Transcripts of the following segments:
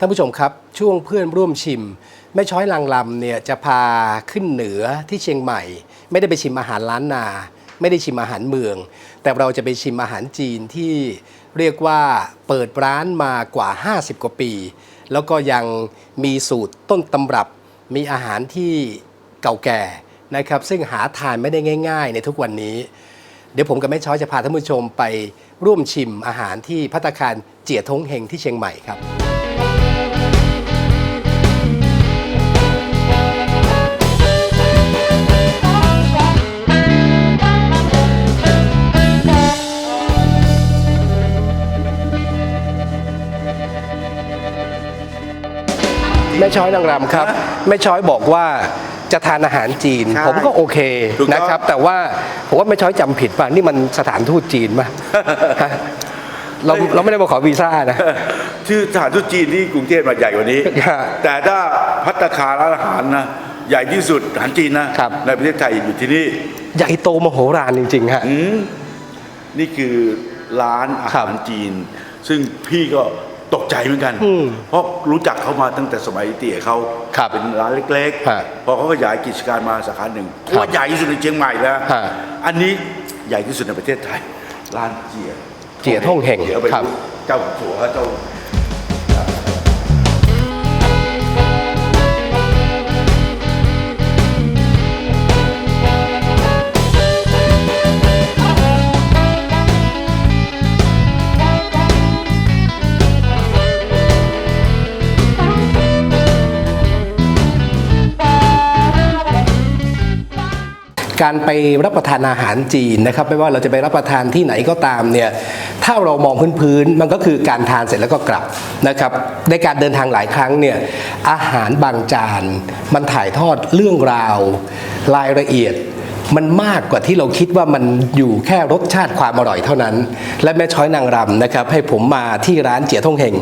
ท่านผู้ชมครับ ช่วงเพื่อนร่วมชิม แม่ช้อยลางลำเนี่ยจะพาขึ้นเหนือที่เชียงใหม่ ไม่ได้ไปชิมอาหารล้านนา ไม่ได้ชิมอาหารเมือง แต่เราจะไปชิมอาหารจีนที่เรียกว่าเปิดร้านมากว่า 50 กว่าปี แล้วก็ยังมีสูตรต้นตำรับ มีอาหารที่เก่าแก่นะครับซึ่งหาทานไม่ได้ง่าย ๆ ในทุกวันนี้ เดี๋ยวผมกับแม่ช้อยจะพาท่านผู้ชมไปร่วมชิมอาหารที่พัตตาคารเจียทงเฮงที่เชียงใหม่ครับ แม่ช้อยนางรำครับ แม่ช้อยบอกว่าจะทานอาหารจีน ใช่ผมก็โอเคถูกต้อง นะครับ แต่ว่าผมว่าแม่ช้อยจำผิดป่ะนี่มันสถานทูตจีนป่ะฮะเราเราไม่ได้มาขอวีซ่านะ ชื่อสถานทูตจีนที่กรุงเทพมาใหญ่กว่านี้ ฮะแต่ถ้าพัตตาคารร้านอาหารนะใหญ่ที่สุดอาหารจีนนะครับ ในประเทศไทยอยู่ที่นี่ใหญ่โตมโหฬารจริงๆฮะ อืมนี่คือร้านอาครัหารบจีน ซึ่งพี่ก็ ตกใจเหมือนกันอืมเพราะรู้จักเขามาตั้งแต่สมัยเตี่ยเขาครับเป็นร้านเล็กฮะๆพอเขาขยายกิจการมาสาขาหนึ่งครับว่าใหญ่ที่สุดในเชียงใหม่แล้วฮะอันนี้ใหญ่ที่สุดในประเทศไทย ร้านเจียเจียท่งเห่งดี๋ยวไปครับดูเจ้าสัวเจ้า การไปรับประทานอาหารจีนนะครับไม่ว่าเราจะไปรับประทานที่ไหนก็ตามเนี่ยถ้าเรามองพื้นๆมันก็คือการทานเสร็จแล้วก็กลับนะครับในการเดินทางหลายครั้งเนี่ยอาหารบางจาน มันถ่ายทอดเรื่องราวรายละเอียดมันมากกว่าที่เราคิดว่ามันอยู่แค่รสชาติความอร่อยเท่านั้น และแม่ช้อยนางรำนะครับ ให้ผมมาที่ร้านเจียท่งเฮง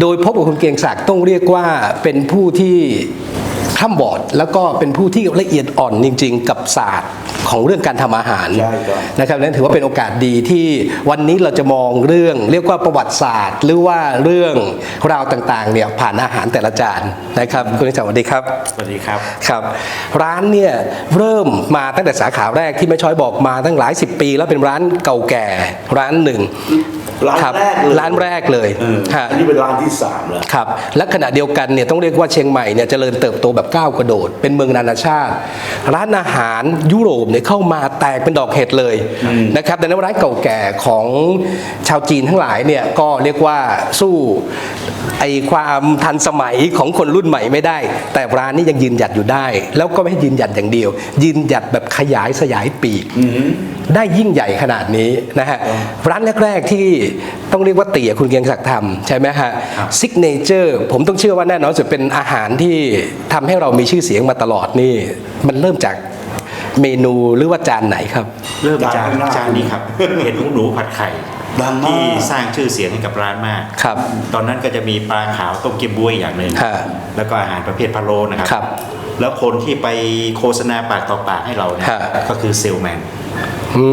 โดยพบกับคุณเกียงศักดิ์ต้องเรียกว่าเป็นผู้ที่ ข้ามบอด แล้วก็เป็นผู้ที่ละเอียดอ่อนจริง ๆ กับศาสตร์ ของเรื่องการทำอาหารใช่ครับนะครับนั่นถือว่าเป็นโอกาสดีที่วันนี้เราจะมองเรื่อง เรียกว่าประวัติศาสตร์ หรือว่าเรื่องราวต่างๆเนี่ยผ่านอาหารแต่ละจานนะครับคุณเกรียงศักดิ์สวัสดีครับสวัสดีครับครับร้านเนี่ยเริ่มมาตั้งแต่สาขาแรกที่แม่ช้อยบอกมาตั้งหลายสิบปี แล้วเป็นร้านเก่าแก่ร้านหนึ่งร้านคบแรกเลยร้านแรกเลยเออฮะอันนี้เป็นร้านที่สามแล้วครับและขณะเดียวกันเนี่ยต้องเรียกว่าเชียงใหม่เนี่ยเจริญเติบโตแบบก้าวกระโดด เป็นเมืองนานาชาติ ร้านอาหารยุโรปเนี่ยเข้ามาแตกเป็นดอกเห็ดเลยนะครับแต่ในร้านเก่าแก่ของชาวจีนทั้งหลายเนี่ยก็เรียกว่าสู้ไอความทันสมัยของคนรุ่นใหม่ไม่ได้ แต่ร้านนี้ยังยืนหยัดอยู่ได้ แล้วก็ไม่ให้ยืนหยัดอย่างเดียว ยืนหยัดแบบขยายสยายปีกได้ยิ่งใหญ่ขนาดนี้นะฮะร้านแรก ๆที่ต้องเรียกว่าเตี่ยคุณเกียงศักดิ์ทำใช่ไหมฮะซิกเนเจอร์ผมต้องเชื่อว่าแน่นอนสุดเป็นอาหารที่ทำให้เรามีชื่อเสียงมาตลอดนี่ มันเริ่มจาก เมนูหรือว่าจานไหนครับ เริ่มจากจานข้างหน้าจานนี้ครับเห็ดหูหนูผัดไข่ดังมากที่สร้างชื่อเสียงให้กับร้านมากครับ ตอนนั้นก็จะมีปลาขาวต้มเกี๊ยวบวยอย่างหนึ่งฮะแล้วก็อาหารประเภทพะโล้นะครับครับ แล้วคนที่ไปโฆษณาปากต่อปากให้เราเนี่ยฮะก็คือเซลแมน อื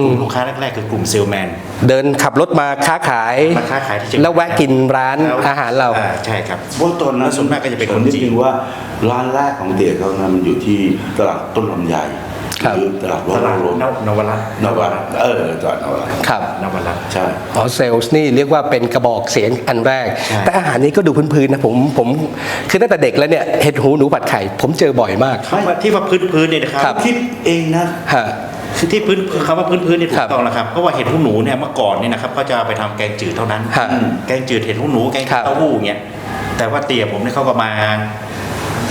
มกลุ่มลูกค้าแรกๆคือกลุ่มเซลแมน เดินขับรถมาค้าขาย มาค้าขายที่เชียงใหม่ แล้วแวะกินร้านอาหารเราอ่ใช่ครับเพราะตอนนั้นแล้วส่วนมากก็จะเป็นคนนิดจีนนึงว่าร้านแรกของเตี๋ยเขานะมันอยู่ที่ตลาดต้นลำไยครับ หรือตลาดตลาดโรมนวนวรัตน์นวรัตน์เออตลาดนวรัตน์ครับ นวรัตน์ ใช่ อ๋อเซลส์นี่เรียกว่าเป็นกระบอกเสียงอันแรก ใช่ แต่อาหารนี้ก็ดูพื้นๆนะผมผมคือตั้งแต่เด็กแล้วเนี่ยเห็ดหูหนูผัดไข่ ผมเจอบ่อยมากคำว่าที่ว่าพื้นพื้นๆเนี่ยนะคครัรับบคิดเองนะ ฮะ คือที่พื้นคำว่าพื้นพื้นๆนี่ถูครักบต้องแล้วครับเพราะว่าเห็ดหูหนูเนี่ยเมื่อก่อนเนี่ยนะครับเขาจะเอาไปทำแกงจืดเท่านั้นฮะอืมแกงจืดเห็ดหูหนูแกงครับเต้าหู้เงี้ยแต่ว่าเตี๋ยผมเนี่ยเขาก็มา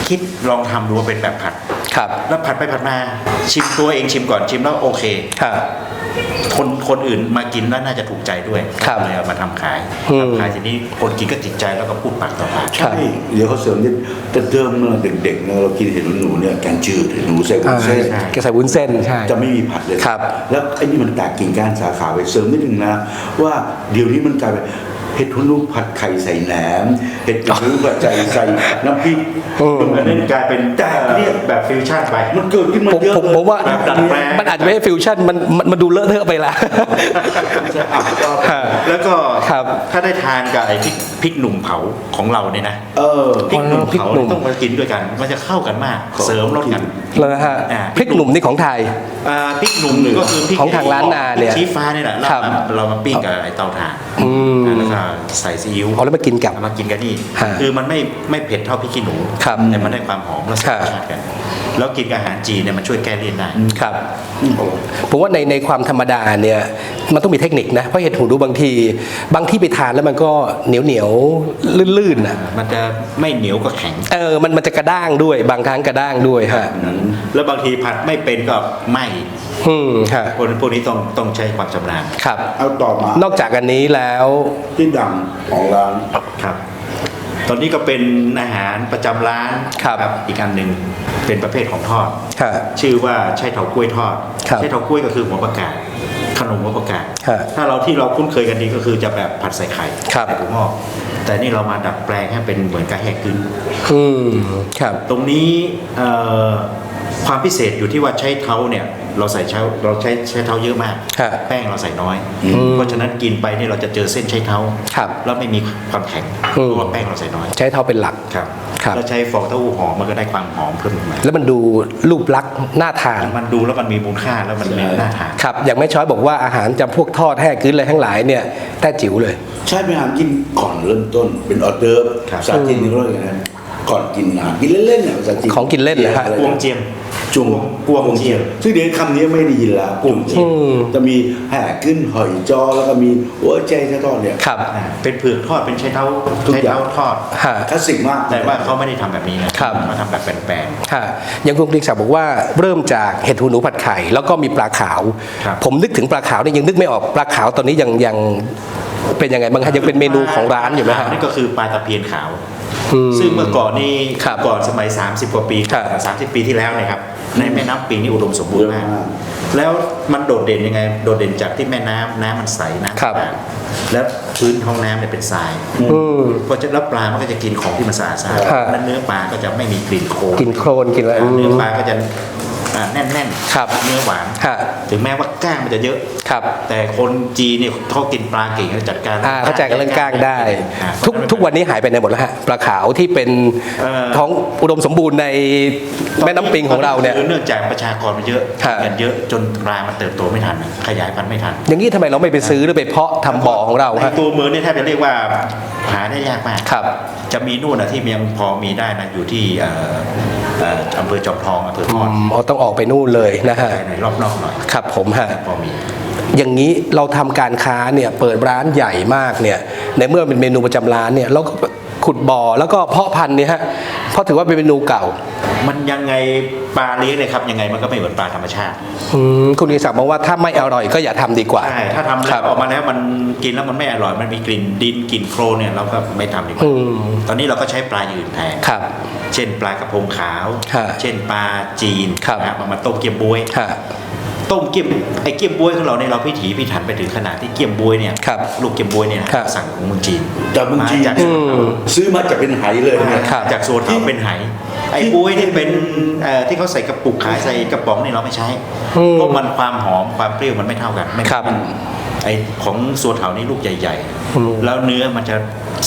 คิดลองทำดูว่าเป็นแบบผัดครับ แล้วผัดไปผัดมาชิมตัวเองชิมก่อนชิมแล้วโอเคฮะ คนคนอื่นมากินแล้วน่าจะถูกใจด้วยครับเลยเอามาทำขายอืมทำขายทีนี้คนกินก็ติดใจแล้วก็พูดปากต่อปาก ครับ ใช่เดี๋ยวเขาเสริมนิดแต่เดิมเมื่อเด็กๆเนี่ยเรากินเห็ดหนูเนี่ยแกงจืดเห็ดหนูใส่วุ้อ่านเส้น แกใส่วุ้นเส้นใช่ จะไม่มีผัดเลย ครับแล้วไอ้นี่มันแตกกิ่งก้านสาขาไปเสริมนิดนึงนะ ว่าเดี๋ยวนี้มันกลายเป็น เห็ดหูหนูผัดไข่ใส่แหนมเห็ดหูหนูผัดไข่ใส่น้ำพริกอันนี้กลายเป็นแต่เนี่ยแบบฟิวชั่นไป มันเกิดขึ้นมาผมเยอะผมเลยผมว่าแบบดัดแปลง มันอาจจะไม่ใช่ฟิวชั่นมันมันมันดูเลอะเทอะไปละ อะก็แล้วก็ครับ ถ้าได้ทานกับไอ้พริกพริกหนุ่มเผาของเราเนี่ยนะเออพริกหนุ่มพริกเผาหนุ่มต้องมากินด้วยกัน มันจะเข้ากันมาก เสริมรสกันแล้วนะฮะอ่าพริกหนุ่มนี่ของไทย อ่าพริกหนุ่มก็คือพริกของทางร้านนาเนี่ยพริกชี้ฟ้าเนี่ยแหละเราครับมาเรามาปิ้งกับไอ้เตาถ่านอืม แล้วก็ใส่ซีอิ๊วอ๋อแล้วมากินกับ เอามากินกันนี่ฮะคือมันไม่ไม่เผ็ดเท่าพริกขี้หนูครับแต่มันได้ความหอมและรสครับ ชาติกัน แล้วกินกับอาหารจีนเนี่ยมันช่วยแก้เลี่ยนได้ ครับ ผมว่าในในความธรรมดาเนี่ยมันต้องมีเทคนิคนะเพราะเห็ดหูดูบางที บางที่ไปทานแล้วมันก็เหนียวเหนียวๆลื่นๆนะมันจะไม่เหนียวก็แข็ง เออมันมันจะกระด้างด้วย บางครั้งกระด้างด้วยฮะแล้วบางทีผัดไม่เป็นก็ไหมอืมฮะคนพวกนี้ต้องต้องใช้ความชำนาญครับ เอาต่อมานอกจากอันนี้แล้วที่ดังของร้านครับ ตอนนี้ก็เป็นอาหารประจำร้านครับอีกอันหนึ่งเป็นประเภทของทอดฮะชื่อว่าใช่เถากล้วยทอดครับใช่เถากล้วยก็คือหัวประกาศ ขนมหัวประกาศฮะถ้าเราที่เราคุ้นเคยกันดีก็คือจะแบบผัดใส่ไข่ครับใส่ถั่วงอกแต่นี่เรามาดัดแปลงให้เป็นเหมือนกับแหกกึนอืมครับ ตรงนี้เอ่อ ความพิเศษอยู่ที่ว่าใช้เท้าเนี่ยเราใส่เท้าเราใช้ใช้เท้าเยอะมากฮะแป้งเราใส่น้อยอืมเพราะฉะนั้นกินไปเนี่ยเราจะเจอเส้นใช้เท้า ครับ แล้วไม่มีความแข็งอืมเพราะว่าแป้งเราใส่น้อย ใช้เท้าเป็นหลัก ครับครับ แล้วใช้ฟองเต้าหู้หอมมันก็ได้ความหอมเพิ่มขึ้นมาแล้วมันดูรูปลักษณ์น่าทาน มันดูแล้วมันมีมูลค่าแล้วมันมีน่าทานครับ อย่างแม่ช้อยบอกว่าอาหารจำพวกทอดแห้กึ้นอะไรทั้งหลายเนี่ยแต้จิ๋วเลย ใช่เป็นอาหารกินก่อนเริ่มต้นเป็นออเดิร์ฟครับภาษาจีนนี่เรียกอะไรนะก่อนกินอาหารกินเล่นๆเนี่ยภาษาจีนของกินเล่นเหรอฮะอะไรกวงเจียม จวงกวงเจียมซึ่งเดี๋ยวคำนี้ไม่ได้ยินแล้วกวงเจียมอืมจะมีแห่ขึ้นหอยจอแล้วก็มีหัวใจไส้ทอดเนี่ยครับอ่าเป็นเผือกทอดเป็นใช้เท้าทุกใช้อย่างเท้าทอดฮะคลาสสิกมากแต่ว่าเขาไม่ได้ทำแบบนี้นะครับเขาทำแบบแปลนฮะอย่างคุณกฤษศักดิ์บอกว่าเริ่มจากเห็ดหูหนูผัดไข่แล้วก็มีปลาขาวครับผมนึกถึงปลาขาวเนี่ยยังนึกไม่ออกปลาขาวตอนนี้ยังยังเป็นยังไงบ้างฮะยังเป็นเมนูของร้านอยู่ไหมฮะนี่ก็คือปลาตะเพียนขาวอืมซึ่งเมื่อก่อนนี่ครับก่อนสมัย 30 กว่าปีครับ30 ปีที่แล้วเนะครับ ในแม่น้ำปิงนี่อุดมสมบูรณ์มากเยอะมาก แล้วมันโดดเด่นยังไง โดดเด่นจากที่แม่น้ำน้ำมันใสน้ำครับสะอาดแล้วพื้นท้องน้ำเนี่ยเป็นทรายอืม เพราะฉะนั้นแล้วปลามันก็จะกินของที่มันสะอาดสะอาดครับ นั้นเนื้อปลาก็จะไม่มีกลิ่นโคลนกินโครนกินอะไรเนื้อมปลาก็จะ อ่าแน่นครับเนื้อหวานฮะ ถึงแม้ว่าก้างมันจะเยอะ ครับแต่คนจีนเนี่ยเขากินปลาเก่งเขาจัดการอ่าเข้าใจกันเรื่องก้างได้ อ่าทุกทุกวันนี้หายไปไหนหมดแล้วฮะปลาขาวที่เป็นเอ่อท้องอุดมสมบูรณ์ในแม่น้ำปิงของเราเนี่ย คือเนื่องจากประชากรมันเยอะฮะเงินเยอะจนปลามันเติบโตไม่ทัน ขยายพันธุ์ไม่ทันอย่างนี้ทำไมเราไม่ไปซื้อหรือไปเพาะทำบ่อของเราในฮะตัวเมืองเนี่ยแทบจะเรียกว่าหาได้ยากมาก ครับ จะมีนู่นนะที่ยังพอมีได้นะอยู่ที่เอ่อเอ่ออำเภอจอมทองอำเภอทอือดมเอาต้องออกไปนู่นเลยนะฮะในรอบนอกหน่อยครับผมฮะพอมีอย่างนี้เราทำการค้าเนี่ยเปิดร้านใหญ่มากเนี่ยในเมื่อเป็นเมนูประจำร้านเนี่ยเราก็ขุดบ่อแล้วก็เพาะพันธุ์เนี่ยฮะเพราะถือว่าเป็นเมนูเก่า มันยังไงปลาเลี้ยงเลยครับยังไงมันก็ไม่เหมือนปลาธรรมชาติอืมคุณนิสักดิ์บอกว่าถ้าไม่อร่อยก็อย่าทำดีกว่าใช่ถ้าทำคแล้รัวบออกมาแล้วมันกินแล้วมันไม่อร่อยมันมีกลิ่นดินกลิ่นโครนเนี่ยเราก็ไม่ทำดีกว่าอืมตอนนี้เราก็ใช้ปลาอย่างอื่นแทนครับ เช่นปลากระพงขาว ฮะเช่นปลาจีนครับ นะมามาต้มเกี๊ยมบวย ฮะ ต้มเกี๊ยมไอ้เกี๊ยมบวยของเราเนี่ยเราพิถีพิถันไปถึงขนาดที่เกี๊ยมบวยเนี่ยครับลูกเกี๊ยมบวยเนี่ยนะครับ สั่งของเมืองจีนจากเมืองจีนจากอืมซื้อมาจากเป็นไหเลยนะ ครับ จากโซนเขาเป็นไห ไอ้บวยที่เป็นเอ่อที่เขาใส่กระปุกขายใส่กระป๋องเนี่ยเราไม่ใช้อืมเพราะมันความหอมความเปรี้ยวมันไม่เท่ากันไม่ครับไอ้ของส่วนเถานี่ลูกใหญ่อืม ๆ แล้วเนื้อมันจะ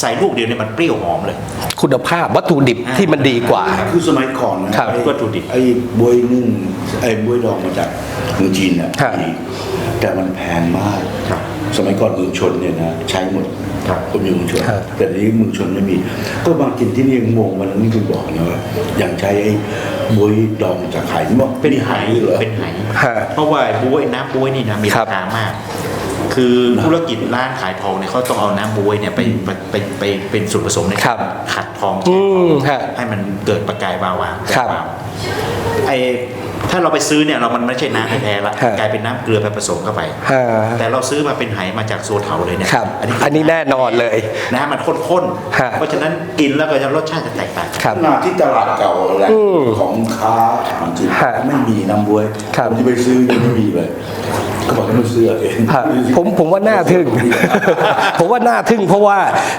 ใส่ลูกเดียวเนี่ยมันเปรี้ยวหอมเลย คุณภาพวัตถุดิบที่มันดีกว่า คือสมัยก่อนนะครับไอ้วัตถุดิบ ไอ้บวยนึ่งไอ้บวยดองมาจากเมืองจีนน่ะครับดีแต่มันแพงมากครับสมัยก่อนเมืองชนเนี่ยนะใช้หมด ครับคนมีเมืองชนครับ แต่ทีนี้เมืองชนไม่มี ก็มากินที่นี่งงมันนี่คุณบอกนะว่าอย่างใช้ไอ้บวยดองจากไข่นี่ว่าเป็นไหเหรอ เป็นไหฮะ เพราะว่าบวยน้ำบวยนี่นะมีครัราบ คามาก คือธุรกิจร้านขายทองเนี่ยเขาต้องเอาน้ำบวยเนี่ยไปไปไปไปเป็นส่วนผสมในครับขัดทองอืมฮะให้มันเกิดประกายวาวาวครับ วาวไอ ถ้าเราไปซื้อเนี่ยเรามันไม่ใช่น้ำแท้ๆละฮะกลายเป็นน้ำเกลือไปผสมเข้าไปฮะแต่เราซื้อมาเป็นไหมาจากโซเถาเลยเนี่ยครับอันนี้อันนี้แน่นอนเลย น้ำมันข้นฮะ ๆเพราะฉะนั้นกินแล้วก็จะรสชาติจะแตกต่างกัน ครับ หน้าที่ตลาดเก่าแหละอืมของค้าอาหารจีนฮะไม่มีน้ำบวยครับ ผมที่ไปซื้อยังไม่มีเลย ก็บอกให้มันเสื้อเองฮะผมผมว่าน่าทึ่ง ผมว่าน่าทึ่งเพราะว่า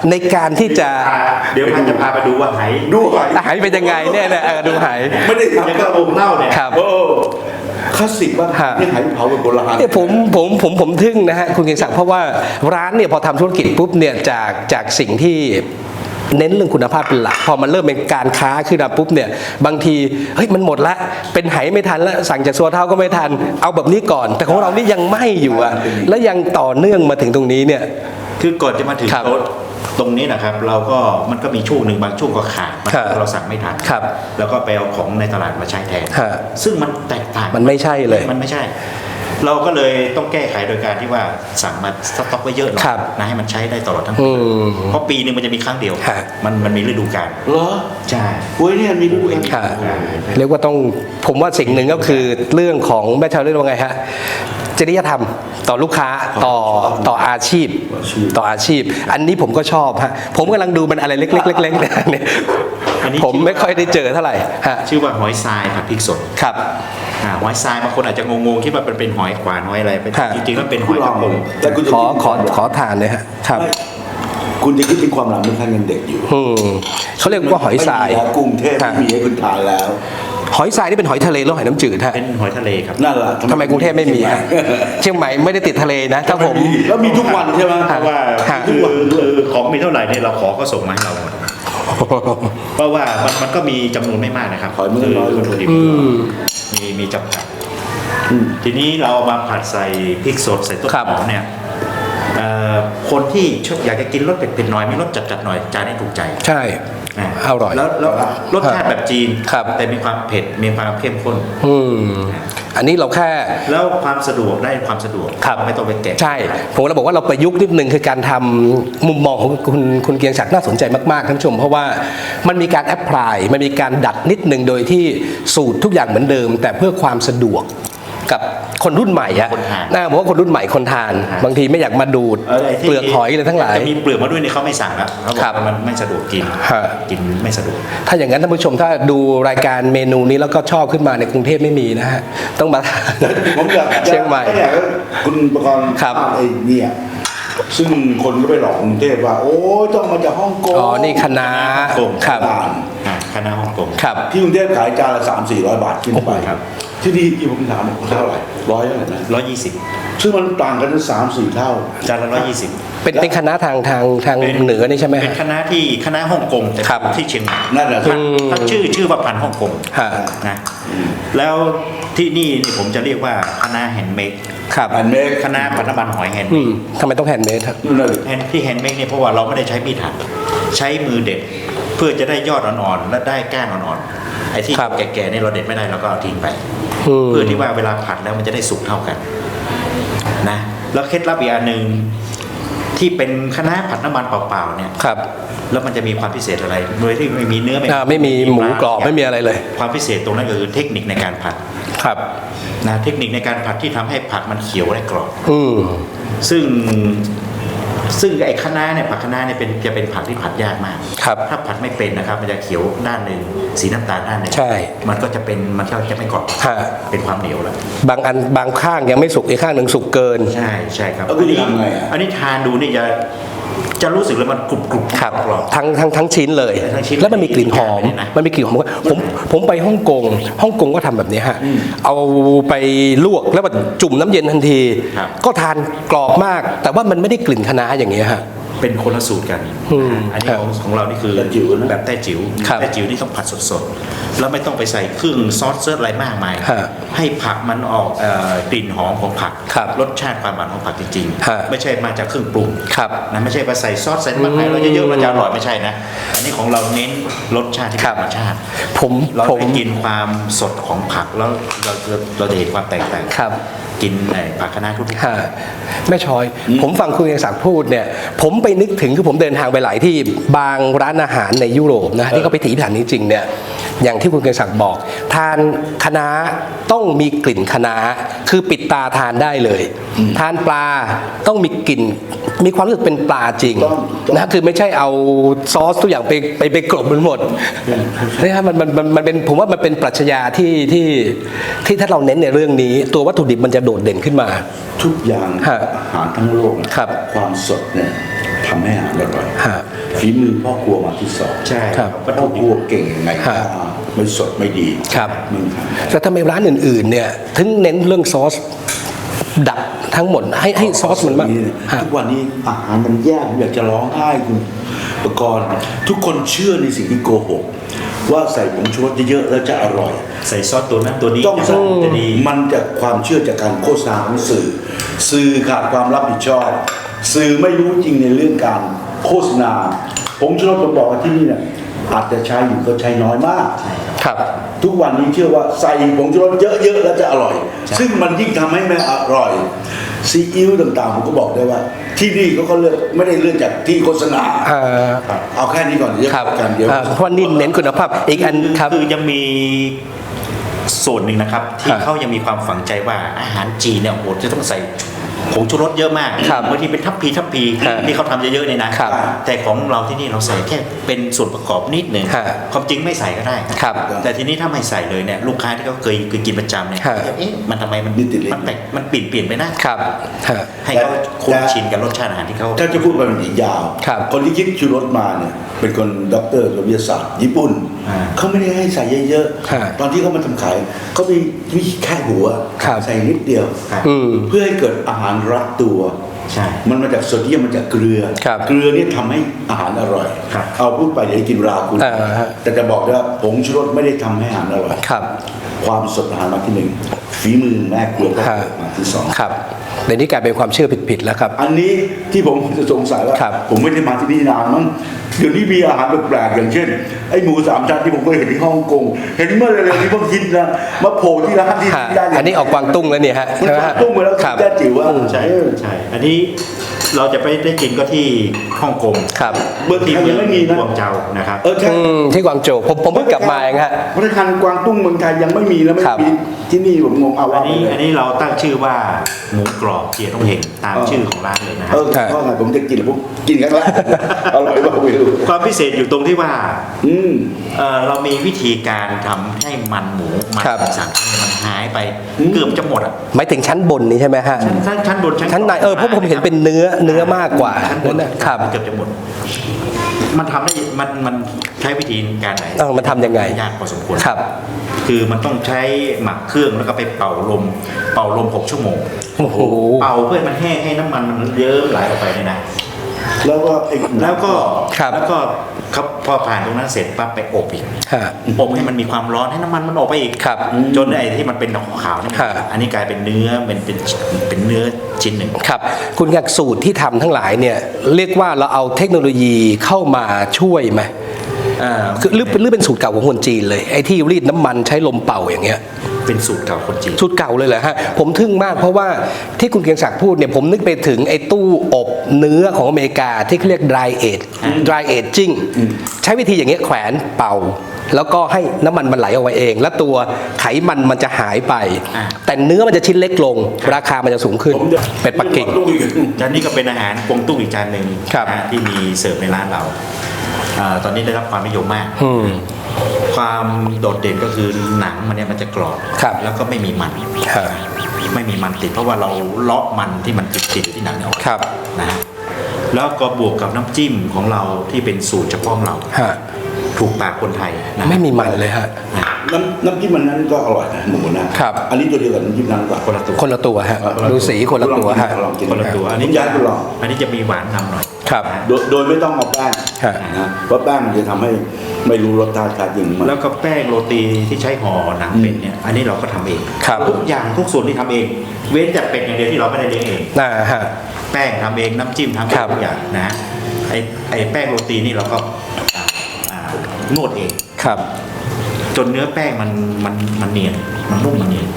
ในการที่จะ เดี๋ยวพันจะพาไปดูว่าไหดูหอยหายเป็นยังไงเนี่ยนะเออดูหายไม่ได้ยังทำก็องค์เล่าเนี่ยครับโอ้คลาสสิกบ้างฮะนี่หายเผาเป็นโบราณเนี่ยผมผมผมผมทึ่งนะฮะคุณเกียงศักดิ์เพราะว่าร้านเนี่ยพอทำธุรกิจปุ๊บเนี่ยจากจากสิ่งที่ เน้นเรื่องคุณภาพเป็นหลัก พอมันเริ่มเป็นการค้าขึ้นมาปุ๊บเนี่ยบางทีเฮ้ยมันหมดละ เป็นไหไม่ทันแล้วสั่งจากซัวเท้าก็ไม่ทัน เอาแบบนี้ก่อน แต่ของเรานี่ยังไม่อยู่อะแล้วยังต่อเนื่องมาถึงตรงนี้เนี่ย คือก่อนจะมาถึงครับรถตรงนี้นะครับ เราก็มันก็มีช่วงหนึ่งบางช่วงก็ขาดบางครับช่วงเราสั่งไม่ทันครับ แล้วก็ไปเอาของในตลาดมาใช้แทน ฮะซึ่งมันแตกต่างมันไม่ใช่เลย มันไม่ใช่ เราก็เลยต้องแก้ไขโดยการที่ว่าสั่งมาสต็อกไว้เยอะหน่อยครับนะให้มันใช้ได้ตลอดทั้งอืปีมเพราะปีหนึงมันจะมีครั้งเดียว ฮะ มันมันมีฤดูกาลเหรอใช่โอ้ยเนี่ยมีดูเองค่ะเรียกว่าต้องผมว่าสิ่งหนึ่งก็คือเรื่องของแม่ชาวเรื่องว่าไงฮะ จริยธรรมต่อลูกค้าต่อต่ออาชีพ ต่ออาชีพ อันนี้ผมก็ชอบฮะผมกำลังดูมันอะไรเล็กๆเล็กๆเนี่ยอันนี้ผมไม่ค่อยได้เจอเท่าไหร่ฮะชื่อว่าหอยทรายผัดพริกสดครับอ่าหอยทรายบางคนอาจจะงงๆคิดว่ามันเป็นหอยขวานหอยอะไรเป็นฮะจริงๆแล้วเป็นหคุอณยลกอระงพงแต่คุณจะขอคิดขอขอทานเลยฮะครับไม่คุณจะคิดถึงความหลังเมื่อท่านยังเด็กอยู่อืมเขาเรียกว่าหอยทรายไม่มีแล้วกรุงเทพฮะไม่มีให้คุณทานแล้ว หอยทรายนี่เป็นหอยทะเลหรือหอยน้ำจืดฮะเป็นหอยทะเลครับ นั่นแหละทำไมกรุงเทพไม่มีฮะเชียงใหม่ไม่ได้ติดทะเลนะถ้าผม แล้วมีทุกวันใช่ไหมเพราะว่าฮะ คือคือของมีเท่าไหร่เนี่ยเราขอก็ส่งมาให้เราหมดเพราะว่ามันมันก็มีจำนวนไม่มากนะครับหอยมันก็น้อย คือวัตถุดิบอืม มีมีจำกัด ทีนี้เราเอามาผัดใส่พริกสดใส่ต้นครับหอมเนี่ยเอ่อ คนที่ชอบอยากจะกินรสเผ็ดๆหน่อยมีรสจัดๆหน่อยจานนี้ถูกใจใช่นะอร่อยแล้วแล้วรสชาติแบบจีนครับแต่มีความเผ็ดมีความเข้มข้นอืมอันนี้เราแค่แล้วความสะดวกได้ความสะดวกครับไม่ต้องไปแกะใช่ ผมเราบอกว่าเราประยุกต์นิดนึงคือการทำมุมมองของคุณคุณเกียงศักดิ์น่าสนใจมากๆท่านผู้ชม เพราะว่ามันมีการแอพพลายมันมีการดัดนิดนึงโดยที่สูตรทุกอย่างเหมือนเดิม แต่เพื่อความสะดวก กับคนรุ่นใหม่อะคนทาน น่าบอกว่าคนรุ่นใหม่คนทาน บางทีไม่อยากมาดูดอะไรที่เปลือกหอยเลยทั้งหลาย จะมีเปลือกมาด้วยเนี่ยเขาไม่สั่งแล้วเขาบอครักบว่ามันไม่สะดวกกินฮะ กินไม่สะดวก ถ้าอย่างนั้นท่านผู้ชมถ้าดูรายการเมนูนี้แล้วก็ชอบขึ้นมาในกรุงเทพไม่มีนะฮะต้องมา ผมอยากเชียงใหม่ อยากให้คุณประกรณ์ครับภาพไอ้เนี่ยซึ่งคนก็ไปหลอกกรุงเทพว่า โอ้ยต้องมาจากฮ่องกงอ๋อนี่คณะกงครับต่างอ่าคณะฮ่องกง ครับ ที่กรุงเทพขายจานละสามสี่ร้อยบาทขึ้นไปครับ ที่นี่ที่ผมถามเท่าไหร่ร้อยเท่าไหร่นะร้อยยี่สิบซึ่งมันต่างกันสามสี่เท่าจานละร้อยยี่สิบเป็นเป็นคณะทางทางทางเหนือนี่ใช่ไหม เป็นฮะคณะที่คณะฮ่องกงแต่ครับที่เชียงใหม่นั่นแหละพันพันชื่อชื่อว่าพันฮ่องกงฮะ นะแล้วที่นี่นี่ผมจะเรียกว่าคณะแฮนด์เมดครับอันเมกคณะพันธบันหอยแฮนด์อืเมมดทำไมต้องแฮนด์เมดครับนั่นแหละแฮนด์ที่แฮนด์เมดเนี่ยเพราะว่าเราไม่ได้ใช้มีดหั่นใช้มือเด็ดเพื่อจะได้ยอดอ่อนๆและได้ก้านอ่อนๆไอ้ที่ครับ แก่ๆนี่เราเด็ดไม่ได้เราก็เอาทิ้งไปอืม เพื่อที่ว่าเวลาผัดแล้วมันจะได้สุกเท่ากันนะแล้วเคล็ดลับอีกอันหนึ่งที่เป็นคณะผัดน้ำมันเปล่าๆเนี่ยครับ แล้วมันจะมีความพิเศษอะไรโดยที่ไม่มีเนื้ออ่าไม่มีหมูกรอบไม่มีอะไรเลย ความพิเศษตรงนั้นก็คือเทคนิคในการผัดครับนะเทคนิคในการผัดที่ทำให้ผักมันเขียวและกรอบอืมซึ่ง ซึ่งไอ้คะน้าเนี่ยผักคะน้าเนี่ยเป็นจะเป็นผักที่ผัดยากมากครับถ้าผัดไม่เป็นนะครับ มันจะเขียวด้านหนึ่งสีน้ำตาลด้านหนึ่งใช่ มันก็จะเป็นมันก็จะไม่กรอบฮะ เป็นความเหนียวแล้ว บางอันบางข้างยังไม่สุกอีกข้างหนึ่งสุกเกิน ใช่ใช่ครับแล้วคุณทำไงอะอันนี้ทานดูนี่จะ จะรู้สึกเลยมันกรุบกรุบครับกรอบ ทั้งทั้งทั้งชิ้นเลย ทั้งชิ้นแล้วมันมีกลิ่นหอม เลยนะมันมีกลิ่นหอมผมผมไปฮ่องกงฮ่องกงก็ทำแบบนี้ฮะเอาไปลวกแล้วมันจุ่มน้ำเย็นทันที ครับ ก็ทานกรอบมาก แต่ว่ามันไม่ได้กลิ่นคะน้าอย่างเงี้ยฮะ เป็นคนละสูตรกันอืมอันนี้ของของเรานี่คือแบบจิ๋วนะ แบบแต้จิ๋วครับแต้จิ๋วนี่ต้องผัดสดๆแล้วไม่ต้องไปใส่เครื่องซอสเซิร์ชอะไรมากมายฮะให้ผักมันออกเอ่อกลิ่นหอมของผักครับรสชาติความหวานของผักจริงฮะ ๆ ไม่ใช่มาจากเครื่องปรุง ครับ นะไม่ใช่มาใส่ซอสใส่น้ำมันไทยเราเยอะๆมันจะอร่อยไม่ใช่นะ อันนี้ของเราเน้นรสชาติที่คเป็รันบธรรมชาติ ผมเราผมได้กินความสดของผักแล้วเราเราเราจะเห็นความแตกต่างครับ กินไอ้ผักคะน้าทุกๆ ฮะแม่ชอย ผมฟังคุณเอกศักดิ์พูดเนี่ย ผมไปนึกถึงคือผมเดินทางไปหลายที่บางร้านอาหารในยุโรปนะที่เขาไปถีพิถันจริงๆเนี่ยอย่างที่คุณเอกศักดิ์บอก ทานคะน้าต้องมีกลิ่นคะน้าคือปิดตาทานได้เลย ทานปลาต้องมีกลิ่น มีความรู้สึกเป็นปลาจริงต้องต้องนะคือไม่ใช่เอาซอสทุกอย่างไปไปไปกลบมันหมดนี่ฮะมันมันมันมันเป็นผมว่ามันเป็นปรัชญาที่ที่ที่ถ้าเราเน้นในเรื่องนี้ ตัววัตถุดิบมันจะโดดเด่นขึ้นมา ทุกอย่างฮะอาหารทั้งโลกนะครับ ความสดเนี่ยทำให้อาหารอร่อยฮะฝีมือพ่อครัวมาที่สองใช่ครับวัตพ่อถุคดิรัวบเก่งยังไงฮะก็ไม่สดไม่ดีครับมึงทำแต่ทำไมร้านอื่นๆเนี่ยถึงเน้นเรื่องซอส ดับทั้งหมดให้ให้ซอสมันมากนี่ฮะทุกวันนี้อาหารมันแย่ผมอยากจะร้องไห้คุณประกรณ์ทุกคนเชื่อในสิ่งที่โกหกว่าใส่ผงชูรสเยอะๆแล้วจะอร่อย ใส่ซอสตัวนั้นตัวนี้ต้องใส่จะดีมันจากความเชื่อจากการโฆษณาของสื่อ สื่อขาดความรับผิดชอบ สื่อไม่รู้จริงในเรื่องการโฆษณาผงชูรสผมบอกว่าที่นี่เนี่ยอาจจะใช้อยู่ก็ใช้น้อยมากครับ ทุกวันนี้เชื่อว่าใส่ผงชูรสเยอะๆแล้วจะอร่อย ซึ่งมันยิ่งทำให้ไม่อร่อยซีอิ๊วต่างๆผมก็บอกได้ว่า ที่นี่เขาก็เลือกไม่ได้เลือกจากที่โฆษณาเอ่อเอาแค่นี้ก่อนเดี๋ยวครับกันเดี๋ยวเอ่อเพราะว่านี่เน้นคุณภาพอีกอันครับคือยังมีส่วนหนึ่งนะครับ ที่ครับเขายังมีความฝังใจว่าอาหารจีนเนี่ยโอ้โหจะต้องใส่ ผงชูรสเยอะมากครับบางทีเป็นทัพพีทัพพีครับที่เขาทำเยอะๆเนี่ยนะครับแต่ของเราที่นี่เราใส่แค่เป็นส่วนประกอบนิดหนึ่งครับความจริงไม่ใส่ก็ได้ ครับแต่ทีนี้ถ้าไม่ใส่เลยเนี่ยลูกค้าที่เขาเคยเคยกินประจำเนี่ยครับเอ๊ะมันทำไมมันนี่ติดลิ้น มันแปลกมันเปลี่ยนเปลี่ยนไปนะครับฮะ ให้เขาคุ้นชินกับรสชาติอาหารที่เขา ถ้าจะพูดไปมันอีกยาวครับคนที่คิดชูรสมาเนี่ย เป็นคนด็อกเตอร์วิทยาศาสตร์ ญี่ปุ่น อ่า เขาไม่ได้ให้ใส่เยอะฮะๆ ตอนที่เขามาทำขายเขามีมีแค่หัว ครับ ใส่นิดเดียว ครับ อืม เพื่อให้เกิดอาหารรัดตัว ใช่ มันมาจากโซเดียมมาจากเกลือ ครับเกลือนี่ทำให้อาหารอร่อย ครับเอาพูดไปเดี๋ยวกินราคุณ อ่าฮะแต่จะบอกได้ว่าผงชูรสไม่ได้ทำให้อาหารอร่อย ครับ ความสดอาหารมาที่หนึ่งฝีมือแม่ครัวก็ฮะมาที่สองครับเดี๋ยวนี้กลายเป็นความเชื่อผิดๆแล้วครับ อันนี้ที่ผมจะสงสัยว่าครับผมไม่ได้มาที่นี่นานมั้งเดี๋ยวนี้มีอาหารแปลกๆอย่างเช่นไอ้หมูสามชั้นที่ผมเคยเห็นที่ฮ่องกงเห็นเมื่อเร็วๆนี้เพิ่งคิดนะมาโผล่ที่ร้านที่ฮะย่านอันนี้ออกกวางตุ้งแล้วเนี่ยฮะมันใช่ไหมกวาฮะงตุ้งไปแล้วครับย่านจิ๋วว่าใช่ใช่อันนี้เราจะไปได้กินก็ที่ฮ่องกงครับเมืองไทยยังไม่มีนะกวางเจานะครับเออใช่อืมที่กวางโจวผมผมเพิ่งกลับมาเองฮะธนาคารกวางตุ้งเมืองไทยยังไม่มีแล้วไม่ครับ มีที่นี่ผมงงเอาอัว่านไปนี้เลยอันนี้เราตั้งชื่อว่าหมูกรอบเจียต้องเฮงตามเออชื่อของร้านเลยนะคเอรับอเพราะไงผมจะกินผมกินครั้งแรกอร่อยมากไม่รู้ความพิเศษอยู่ตรงที่ว่าอืม เอ่อเรามีวิธีการทำให้มันหมูมันครับ สามชั้นมันหายไปอืม เกือบจะหมดอะหมายถึงชั้นบนนี้ใช่ไหมฮะ ชั้นชั้นชั้นบนชั้นชั้นในเออเพราะผมเห็นเป็นเนื้อเนื้อมากกว่าชั้นบนนั่นน่ะครับ เกือบจะหมด มันทำได้มันมันใช้วิธีการไหนเออมันทำยังไง ยากพอสมควร ครับ คือมันต้องใช้หมักเครื่องแล้วก็ไปเป่าลม เป่าลม 6 ชั่วโมง โอ้โห เป่าเพื่อให้มันแห้งให้น้ำมันมันเยิ้มไหลออกไปเนี่ยนะ แล้วก็ไอ้แล้วก็ครับ แล้วก็ครับพอผ่านตรงนั้นเสร็จปั๊บไปอบอีก ฮะ อบให้มันมีความร้อนให้น้ำมันมันออกไปอีกครับจนไอ้ที่มันเป็นขาวๆนี่มันฮะอันนี้กลายเป็นเนื้อเป็นเป็นเป็นเนื้อชิ้นหนึ่ง ครับ คุณอยากสูตรที่ทำทั้งหลายเนี่ย เรียกว่าเราเอาเทคโนโลยีเข้ามาช่วยไหม อ่าคือหรือหรือเป็นสูตรเก่าของคนจีนเลยไอ้ที่รีดน้ำมันใช้ลมเป่าอย่างเงี้ย เป็นสูตรเก่าคนจีนสูตรเก่าเลยเหรอฮะ ผมทึ่งมากเพราะว่าที่คุณเกรียงศักดิ์พูดเนี่ยผมนึกไปถึงไอ้ตู้อบเนื้อของอเมริกาที่เขาเรียก dry age dry aging ใช้วิธีอย่างเงี้ยแขวนเป่า แล้วก็ให้น้ำมันมันไหลออกมาเอง แล้วตัวไขมันมันจะหายไป อ่า แต่เนื้อมันจะชิ้นเล็กลง ราคามันจะสูงขึ้นผมจะเป็ดปักกิ่งลูกอีกจานนี้ก็เป็นอาหารกวงตุ้งอีกจานหนึ่งครับ นะฮะที่มีเสิร์ฟในร้านเราอ่า ตอนนี้ได้รับความนิยมมากอืมความโดดเด่นก็คือหนังมันเนี่ยมันจะกรอบครับแล้วก็ไม่มีมันครับไม่มีมันติด เพราะว่าเราเลาะมันที่มันติดติดอยู่ที่หนังเนี่ยออกครับนะฮะแล้วก็บวกกับน้ำจิ้มของเราที่เป็นสูตรเฉพาะของเราฮะถูกปากคนไทยนะไม่มีมันเลยฮะนะน้ำน้ำจิ้มมันนั้นก็อร่อยนะหมูนะครับอันนี้ตัวเดียวกับน้ำจิ้มนั้นกว่าคนละตัวคนละตัวฮะดูสีคนละตัวฮะลองกินคนละตัวอันนี้ผมอยากให้คุณลองอันนี้จะมีหวานนำหน่อย ครับนะโดยโดยไม่ต้องเอาแป้งฮะ นะเพราะแป้งมันจะทำให้ไม่รู้รสชาติชาติจริงมันแล้วก็แป้งโรตีที่ใช้ห่อหนังเป็ดเนี่ยอันนี้เราก็ทำเองครับ ทุกอย่างทุกส่วนที่ทำเอง เว้นแต่เป็ดอย่างเดียวที่เราไม่ได้เลี้ยงเอง น่าฮะ แป้งทำเองน้ำจิ้มทำเอครังบทุกอย่างนะฮะไอไอแป้งโรตีนี่เราก็อ่าอ่านวดเอง ครับ จนเนื้อแป้งมันมันมันเนียนมันนุ่มมันเนียน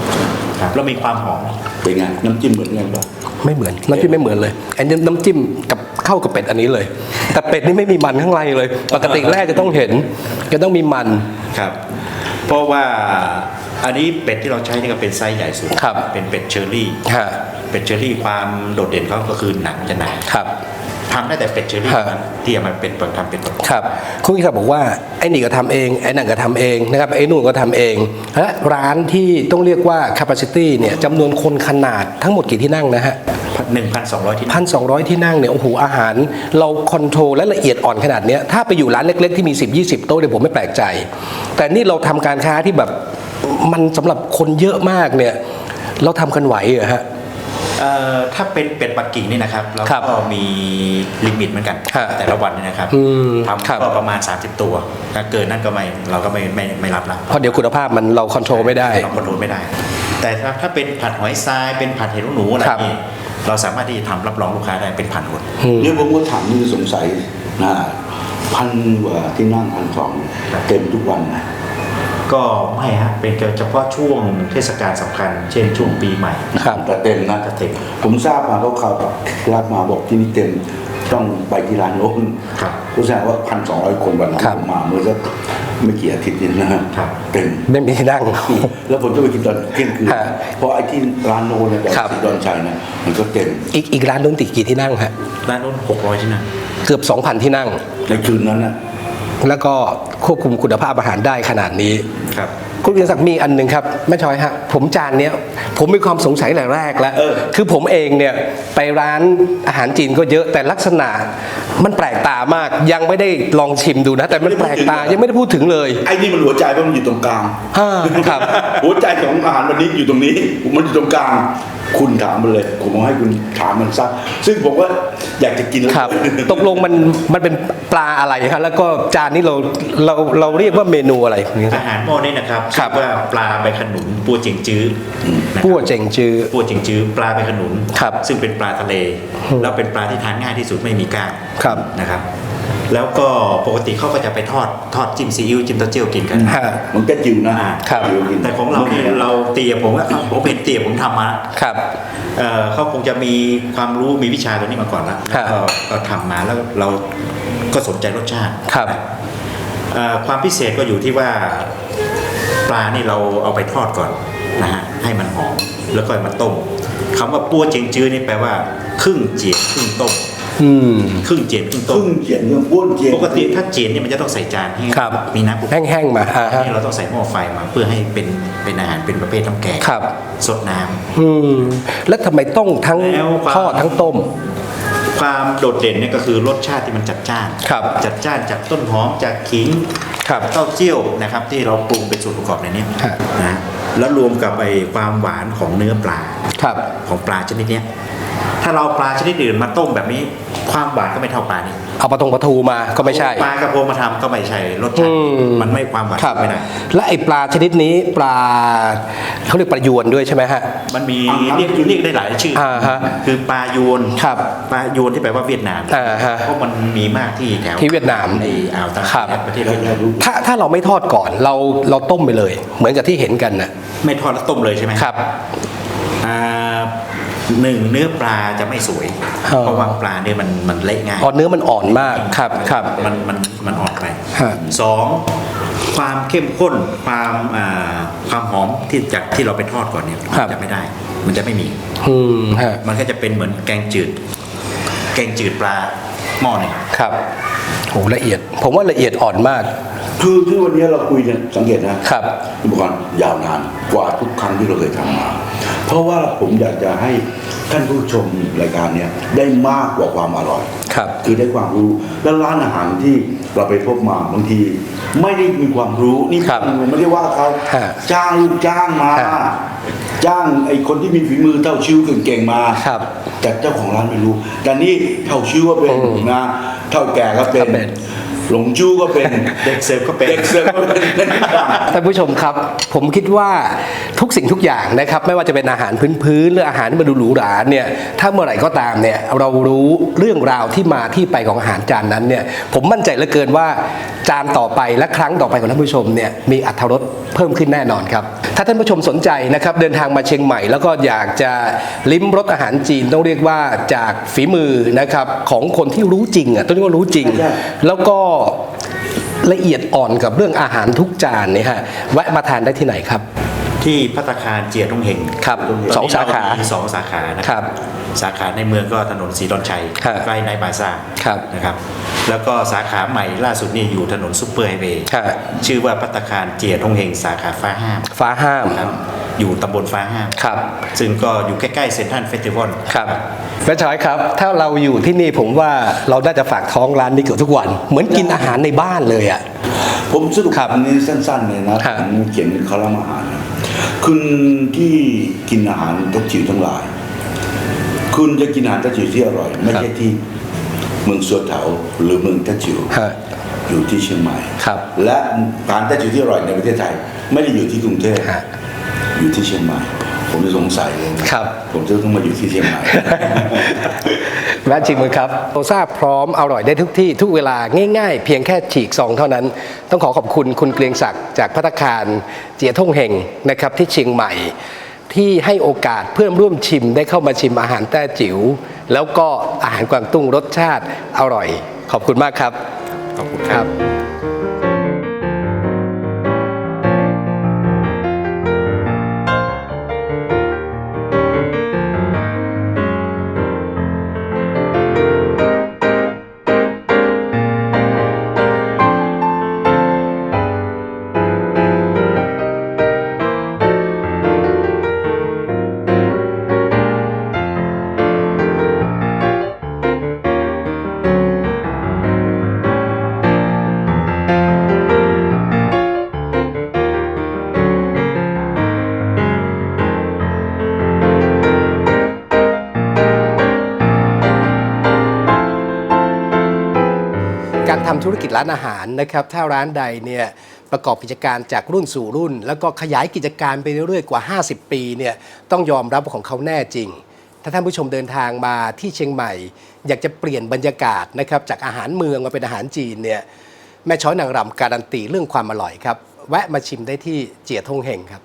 ครับแล้วมีความหอมเป็นไงน้ำจิ้มเหมือนกันปะไม่เหมือนน้ำจิ้มไม่เหมือนเลยอันนี้น้ำจิ้มกับเข้ากับเป็ดอันนี้เลย แต่เป็ดนี่ไม่มีมันข้างในเลย ปกติแรกจะต้องเห็นจะต้องมีมันครับ เพราะว่าอันนี้เป็ดที่เราใช้นี่ก็เป็นไซส์ใหญ่สุดครับเป็นเป็ดเชอรี่ฮะเป็ดเชอรี่ความโดดเด่นเขาก็คือหนังจะหนาครับ ทำได้แต่เป็ดเชอรี่ฮะเท่านั้นที่เอามาเป็นประทำเป็นประกอบครับคุณกิติศักดิ์บอกว่าไอ้นี่ก็ทำเองไอ้นั่นก็ทำเองนะครับไอ้นู่นก็ทำเองและร้านที่ต้องเรียกว่า capacity เนี่ยจำนวนคนขนาดทั้งหมดกี่ที่นั่งนะฮะ1,200ที่นั่งพันสองที่นั่งเนี่ยโอ้โหอาหาร เราคอนโทรลและละเอียดอ่อนขนาดเนี้ยถ้าไปอยู่ร้านเล็ก ๆ ที่มี 10 20 โต๊ะเนี่ยผมไม่แปลกใจ แต่นี่เราทำการค้าที่แบบมันสำหรับคนเยอะมากเนี่ยเราทำกันไหวเหรอฮะ เอ่อถ้าเป็นเป็ดปักกิ่งนี่นะครับเราครับก็มีลิมิตเหมือนกัน ฮะแต่ละวันเนี่ยนะครับอืมทำครับก็ประมาณ 30 ตัวถ้าเกินนั้นก็ไม่เราก็ไม่ไม่ไม่รับละเพราะเดี๋ยวคุณภาพมันเราคอนโทรลไม่ได้ เราคอนโทรลไม่ได้ แต่ถ้าถ้าเป็นผัดหอยทรายเป็นผัดเห็ดหนูอะไรครับนี่เราสามารถที่จะทำรับรองลูกค้าได้เป็นพันคนอืม เนี่ยผมก็ถามนี่สงสัยนะพันกว่าที่นั่งพันสองเต็มทุกวันนะ ก็ไม่ฮะเป็นเฉพาะช่วงเทศกาลสำคัญ เช่นช่วงปีใหม่ครับแต่เต็มนะจะเต็มผมทราบมาเขาข่าวรับมาบอกที่นี่เต็มต้องไปที่ร้านโน้นครับก็แสดงว่าพันสองร้อยคนวันนั้นครับผมมาเมื่อสักไม่กี่อาทิตย์นี้นะฮะครับเต็มไม่มีที่นั่งแล้วผมจะไปกินตอนเที่ยงคืนฮะเพราะไอ้ที่ร้านโน้นเนี่ยแต่ครับสีดอนชัยนะมันก็เต็มอีกอีกร้านนึงติดกี่ที่นั่งฮะร้านนู้น600ที่นั่งเกือบ2,000ที่นั่งในคืนนั้นนะ แล้วก็ควบคุมคุณภาพอาหารได้ขนาดนี้ครับคุณกิติศักดิ์มีอันหนึ่งครับแม่ชอยฮะผมจานเนี้ยผมมีความสงสัยแต่แรกแล้วเออคือผมเองเนี่ยไปร้านอาหารจีนก็เยอะแต่ลักษณะ มันแปลกตามากยังไม่ได้ลองชิมดูนะ แต่มันแปลกตายังไม่ได้พูดถึงเลย ไอ้นี่มันหัวใจเพราะมันอยู่ตรงกลางอ่าครับ หัวใจของอาหารวันนี้อยู่ตรงนี้ มันอยู่ตรงกลาง คุณถามมันเลย ผมเอาให้คุณถามมันซะซึ่งผมว่าอยากจะกินแล้วครับ ตกลงมันมันเป็นปลาอะไรครับแล้วก็จานนี้เราเราเราเรียกว่าเมนูอะไรคุณกิติศักอาดิ์หารหม้อนี้นะครับครับ ชื่อว่าปลาใบขนุนปัวเจียงจื้อนะครับปั้วเจงจือ ปัวเจียงจื้อปลาใบขนุนครับซึ่งเป็นปลาทะเลอืมแล้วเป็นปลาที่ทานง่ายที่สุดไม่มีก้าง ครับนะครับ แล้วก็ปกติเขาก็จะไปทอดทอดจิ้มซีอิ๊วจิ้มเต้าเจี้ยวกินกันฮะ มันก็จิ๋วนะอ่าครับ จิ๋วกินแต่ของเราเนี่ยเราเตียผมว่าผมเป็นเตียผมทำมา ครับ เอ่อเขาคงจะมีความรู้มีวิชาตัวนี้มาก่อนแล้วครับก็ก็ทำมาแล้วเราก็สนใจรสชาติครับ เอ่อความพิเศษก็อยู่ที่ว่าปลานี่เราเอาไปทอดก่อนนะฮะให้มันหอมแล้วก็มาต้มคำว่าปัวเจงจื้อนี่แปลว่า ครึ่งเจียนครึ่งต้ม อืม ครึ่งเจียนครึ่งคต้มรึ่งเจียนเรื่องบ้วนเจียน ปกติถ้าเจียนเนี่ยมันจะต้องใส่จานให้ครับมีน้ำปรุงแห้งๆมาอ่าฮะ นี่เราต้องใส่หม้อไฟมาเพื่อให้เป็นเป็นอาหารเป็นประเภทน้ำแกงครับ สดน้ำ อืม แล้วทำไมต้องทั้งแล้วความ ทอดทั้งต้ม ความโดดเด่นเนี่ยก็คือรสชาติที่มันจัดจ้าน ครับจัดจ้านจากต้นหอมจากขิงครับเต้าเจี้ยวนะครับ ที่เราปรุงเป็นส่วนประกอบในเนี้ยฮะ นะแล้วรวมกับไอ้ความหวานของเนื้อปลา ครับ ของปลาชนิดเนี้ย ถ้าเราเอาปลาชนิดอื่นมาต้มแบบนี้ความหวานก็ไม่เท่าปลานี่เอาปลาตรงปลาทูมาก็ไม่ใช่ ปลากระพงมาทำก็ไม่ใช่รสชาติอืมมันไม่ความหวานครับไม่ได้และไอปลาชนิดนี้ปลาเขาเรียกปลายวนด้วยใช่ไหมฮะมันมีเรียกเรียกได้หลายชื่ออาฮะคือปลายวนครับปลายวนที่แปลว่าเวียดนามอ่าฮะเพราะมันมีมากที่แถวที่เวียดนามในอ่าวตะครับประเทศเวียดนามถ้าถ้าเราไม่ทอดก่อนเราเราต้มไปเลย เหมือนกับที่เห็นกันนะไม่ทอดแล้วต้มเลยใช่ไหมครับอ่า หนึ่งเนื้อปลาจะไม่สวยอ๋อเพราะว่าปลาเนี่ยมันมันเละง่ายอ๋อเนื้อมันอ่อนมากครับครับมันมันมันอ่อนไปฮะสองความเข้มข้นความอ่าความหอมที่จากที่เราไปทอดก่อนเนี่ยครับมันจะไม่ได้ มันจะไม่มีอืมฮะมันก็จะเป็นเหมือนแกงจืด แกงจืดปลาหม้อหนึ่งครับโหละเอียด ผมว่าละเอียดอ่อนมาก คือที่วันนี้เราคุยเนี่ยสังเกตนะครับอุปกรณ์ยาวนานกว่าทุกครั้งที่เราเคยทำมา เพราะว่าผมอยากจะให้ท่านผู้ชมรายการเนี่ยได้มากกว่าความอร่อยครับคือได้ความรู้แล้วร้านอาหารที่เราไปพบมาบางที ไม่ได้มีความรู้นี่ครับผมไม่ได้ว่าเขาฮะจ้างลูกจ้างมาฮะจ้างไอ้คนที่มีฝีมือเท่าชิวเก่งๆมาครับแต่เจ้าของร้านไม่รู้ แต่นี่เท่าชิวก็เป็นอืมนะเท่าแก่ก็เป็ก็เป็นน หลงจู้ก็เป็น เด็กเสิร์ฟก็เป็น เด็กเสิร์ฟก็เป็นท่านผู้ชมครับ ผมคิดว่าทุกสิ่งทุกอย่างนะครับ ไม่ว่าจะเป็นอาหารพื้นๆหรืออาหารที่มาดูหรูหราเนี่ยถ้าเมื่อไหร่ก็ตามเนี่ยเรารู้เรื่องราวที่มาที่ไปของอาหารจานนั้นเนี่ยผมมั่นใจเหลือเกินว่าจานต่อไปและครั้งต่อไปของท่านผู้ชมเนี่ยมีอรรถรสเพิ่มขึ้นแน่นอนครับ ถ้าท่านผู้ชมสนใจนะครับเดินทางมาเชียงใหม่ แล้วก็อยากจะลิ้มรสอาหารจีนต้องเรียกว่าจากฝีมือนะครับของคนที่รู้จริงอะต้องเรียกว่ารู้จริงใช่แล้วก็ละเอียดอ่อนกับเรื่องอาหารทุกจานเนี่ยฮะแวะมาทานได้ที่ไหนครับ ที่พัตตาคารเจียทงเฮงครับตนนี้สองสาขาเรมีสองสาขานะครับ สาขาในเมืองก็ถนนศรีดอนชัยครับใกล้ในบาซ่าครับนะครับ แล้วก็สาขาใหม่ล่าสุดนี่อยู่ถนนซุปเปอร์ไฮเวย์ครับชื่อว่าพัตตาคารเจียทงเฮงสาขาฟ้าห้ามฟ้าห้ามครับอยู่ตำบลฟ้าห้ามครับ ซึ่งก็อยู่ใกล้ๆเซ็นทรัลเฟสติวัลครับแม่ชอยครับ ถ้าเราอยู่ที่นี่ผมว่าเราน่าจะฝากท้องร้านนี้เกือบทุกวัน เหมือนกินอาหารในบ้านเลยอะ ผมสรุปครับอันนี้สั้นๆเลยนะฮะผมเขียนคอลัมน์อาหารนะ คุณที่กินอาหารทักจิ๋วทั้งหลาย คุณจะกินอาหารทักจิ๋วที่อร่อย ไม่ใช่ที่เมืองสวนเถาหรือเมืองทักจิ๋วฮะอยู่ที่เชียงใหม่ครับและอาหารทักจิ๋วที่อร่อยในประเทศไทย ไม่ได้อยู่ที่กรุงเทพฮะอยู่ที่เชียงใหม่ ผมจะสงสัยเลยนะครับ ผมจะต้องมาอยู่ที่เชียงใหม่แวะชิมกันครับโอซ่าพร้อมอร่อยได้ทุกที่ทุกเวลาง่ายๆ เพียงแค่ฉีกซองเท่านั้น ต้องขอขอบคุณคุณเกรียงศักดิ์จากพัตตาคารเจียท่งเฮงนะครับที่เชียงใหม่ ที่ให้โอกาสเพื่อนร่วมชิมได้เข้ามาชิมอาหารแต้จิ๋วแล้วก็อาหารกวางตุ้งรสชาติอร่อย ขอบคุณมากครับ ขอบคุณคครัรับ ธุรกิจร้านอาหารนะครับถ้าร้านใดเนี่ยประกอบกิจการจากรุ่นสู่รุ่น แล้วก็ขยายกิจการไปเรื่อยๆกว่า 50 ปีเนี่ยต้องยอมรับของเขาแน่จริง ถ้าท่านผู้ชมเดินทางมาที่เชียงใหม่ อยากจะเปลี่ยนบรรยากาศนะครับจากอาหารเมืองมาเป็นอาหารจีนเนี่ยแม่ช้อยนางรำการันตีเรื่องความอร่อยครับแวะมาชิมได้ที่เจียทงเฮงครับ